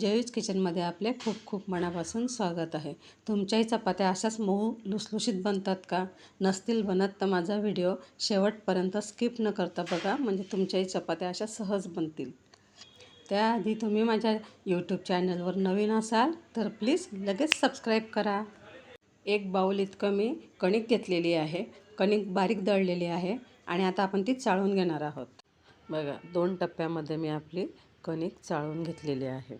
जयूज किचनमध्ये आपले खूप खूप मनापासून स्वागत आहे. तुमच्याही चपात्या अशाच मऊ लुसलुशीत बनतात का? नसतील बनत तर माझा व्हिडिओ शेवटपर्यंत स्किप न करता बघा म्हणजे तुमच्याही चपात्या अशा सहज बनतील. त्याआधी तुम्ही माझ्या यूट्यूब चॅनलवर नवीन असाल तर प्लीज लगेच सबस्क्राईब करा. एक बाऊल इतकं मी कणिक घेतलेली आहे. कणिक बारीक दळलेली आहे आणि आता आपण ती चाळून घेणार आहोत. बघा दोन टप्प्यामध्ये मी आपली कणिक चाळून घेतलेली आहे.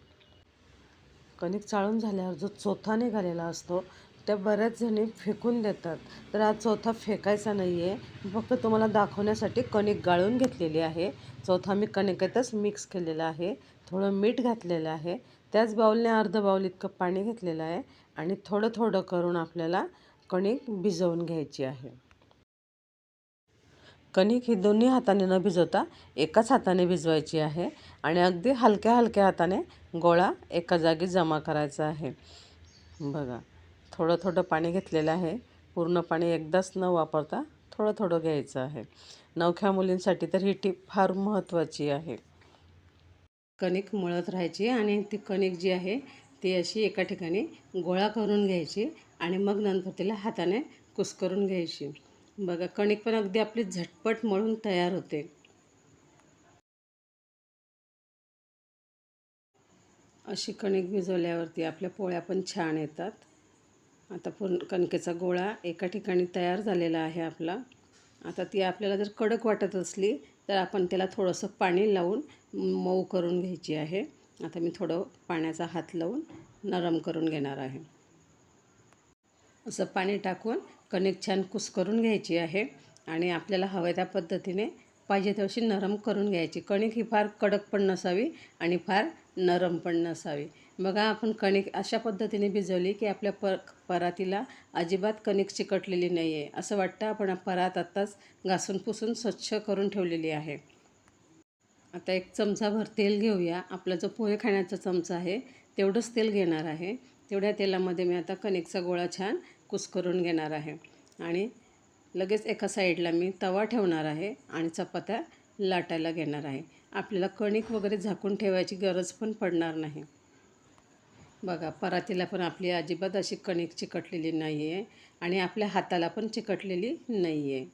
कणिक चाळून झाल्यावर जो चोथा निघालेला असतो त्या बऱ्याच जणी फेकून देतात. तर हा चौथा फेकायचा नाही आहे फक्त तुम्हाला दाखवण्यासाठी कणिक गाळून घेतलेली आहे. चौथा मी कणिकेतच मिक्स केलेला आहे. थोडं मीठ घातलेलं आहे. त्याच बाऊलने अर्ध बाऊल इतकं पाणी घेतलेलं आहे आणि थोडं थोडं करून आपल्याला कणिक भिजवून घ्यायची आहे. कणिक ही दोन्ही हाताने न भिजवता एकाच हाताने भिजवायची आहे. आणि अगदी हलक्या हलक्या हाताने गोळा एका जागी जमा करायचा आहे. बघा थोडं थोडं पाणी घेतलेलं आहे. पूर्ण पाणी एकदाच न वापरता थोडं थोडं घ्यायचं आहे. नवख्या मुलींसाठी तर ही टीप फार महत्त्वाची आहे. कणिक मळत राहायची आणि ती कणिक जी आहे ती अशी एका ठिकाणी गोळा करून घ्यायची आणि मग नंतर तिला हाताने कुस्करून घ्यायची. बघा कणिक पण अगदी आपली झटपट मळून तयार होते. अशी कणिक भिजवल्यावरती आपल्या पोळ्या पण छान येतात. आता पूर्ण कणकेचा गोळा एका ठिकाणी तयार झालेला आहे आपला. आता ती आपल्याला जर कडक वाटत असली तर आपण त्याला थोडंसं पाणी लावून मऊ करून घ्यायची आहे. आता मी थोडं पाण्याचा हात लावून नरम करून घेणार आहे. असं पाणी टाकून कणिक छान कुस्करून घ्यायची आहे आणि आपल्याला हव्या त्या पद्धतीने पाहिजे तशी नरम करून घ्यायची. कणिक ही फार कडक पण नसावी आणि फार नरम पण नसावी. बघा आपण कणिक अशा पद्धतीने भिजवली की आपल्या प परातीला अजिबात कणिक चिकटलेली नाही आहे असं वाटतं आपण परात आत्ताच घासून पुसून स्वच्छ करून ठेवलेली आहे. आता एक चमचाभर तेल घेऊया. आपला जो पोहे खाण्याचा चमचा आहे तेवढंच तेल घेणार आहे. तेवढ्या तेलामध्ये मी आता कणिकचा गोळा छान कुस्करून घेणार आहे. आणि लगेच एका साईडला मी तवा ठेवणार आहे आणि चपात्या लाटायला घेणार आहे. आपल्याला कणिक वगैरे झाकून ठेवायची गरज पण पडणार नाही. बघा परातीला पण आपली अजिबात अशी कणिक चिकटलेली नाही आहे आणि आपल्या हाताला पण चिकटलेली नाही आहे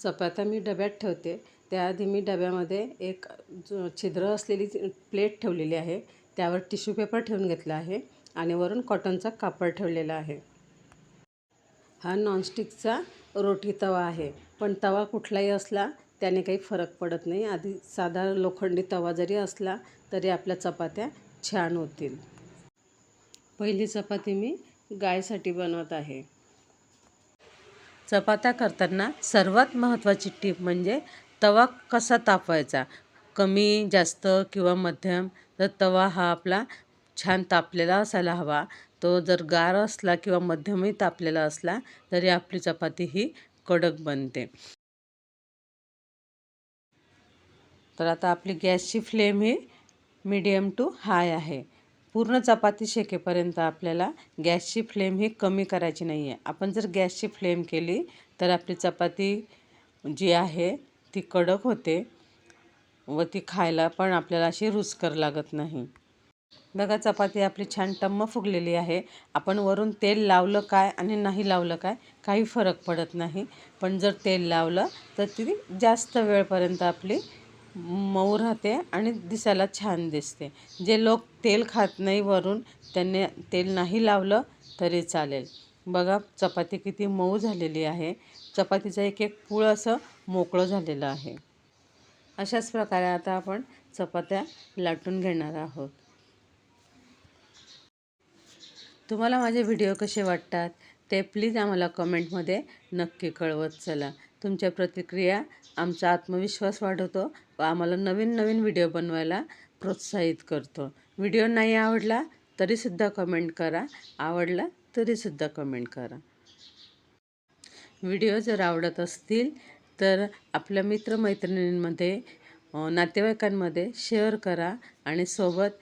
चपात्या मी डब्यात ठेवते. त्याआधी मी डब्यामध्ये एक छिद्र असलेली प्लेट ठेवलेली आहे. त्यावर टिश्यू पेपर ठेवून घेतला आहे आणि वरून कॉटनचा कापड ठेवलेला आहे. हा नॉनस्टिकचा रोटी तवा आहे. पण तवा कुठलाही असला त्याने काही फरक पडत नाही. आधी साधा लोखंडी तवा जरी असला तरी आपल्या चपात्या छान होतील. पहिली चपाती मी गायसाठी बनवत आहे. चपात्या करताना सर्वात महत्त्वाची टीप म्हणजे तवा कसा तापवायचा? कमी जास्त किंवा मध्यम? तर तवा हा आपला छान तापलेला असायला हवा तो जर गार असला किंवा मध्यमही तापलेला असला तरी आपली चपाती ही कडक बनते. तर आता आपली गॅसची फ्लेम ही मीडियम टू हाय आहे. पूर्ण चपाती शेकेपर्यंत आपल्याला गॅसची फ्लेम ही कमी करायची नाही आहे आपण जर गॅसची फ्लेम केली तर आपली चपाती जी आहे ती कडक होते व ती खायला पण आपल्याला अशी रुचकर लागत नाही. बघा चपाती आपली छान टम्म फुगलेली आहे. आपण वरून तेल लावलं काय आणि नाही लावलं काय काही फरक पडत नाही. पण जर तेल लावलं तर ती जास्त वेळपर्यंत आपली मऊ राहते आणि दिसायला छान दिसते. जे लोक तेल खात नाही वरून त्यांनी तेल नाही लावलं तरी चालेल. बघा चपाती किती मऊ झालेली आहे. चपातीचं एक एक पूळ असं मोकळं झालेलं आहे. अशाच प्रकारे आता आपण चपात्या लाटून घेणार आहोत. तुम्हाला माझे व्हिडिओ कसे वाटतात ते प्लीज आम्हाला कमेंटमध्ये नक्की कळवत चला. तुमच्या प्रतिक्रिया आमचा आत्मविश्वास वाढवतो व आम्हाला नवीन नवीन व्हिडिओ बनवायला प्रोत्साहित करतो. व्हिडिओ नाही आवडला तरीसुद्धा कमेंट करा. आवडला तरीसुद्धा कमेंट करा. व्हिडिओ जर आवडत असतील तर आपल्या मित्रमैत्रिणींमध्ये नातेवाईकांमध्ये शेअर करा आणि सोबत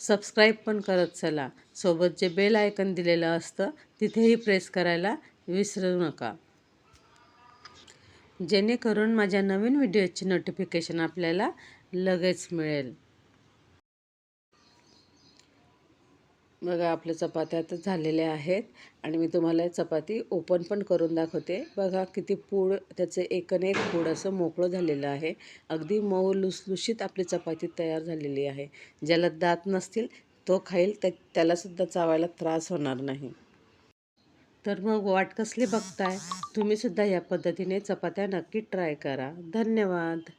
सबस्क्राईब पण करत चला. सोबत जे बेल आयकन दिलेलं असतं तिथेही प्रेस करायला विसरू नका. जेणेकरून माझ्या नवीन व्हिडिओची नोटिफिकेशन आपल्याला लगेच मिळेल. बघा आपल्या चपात्या आता झालेल्या आहेत आणि मी तुम्हाला चपाती ओपन पण करून दाखवते. बघा किती पूड त्याचे एकन एक पूड असं मोकळं झालेलं आहे. अगदी मऊ लुसलुशीत आपली चपाती तयार झालेली आहे. ज्याला दात नसतील तो खाईल त्या त्यालासुद्धा चावायला त्रास होणार नाही. तर मग वाट कसली बघताय? तुम्हीसुद्धा या पद्धतीने चपात्या नक्की ट्राय करा. धन्यवाद.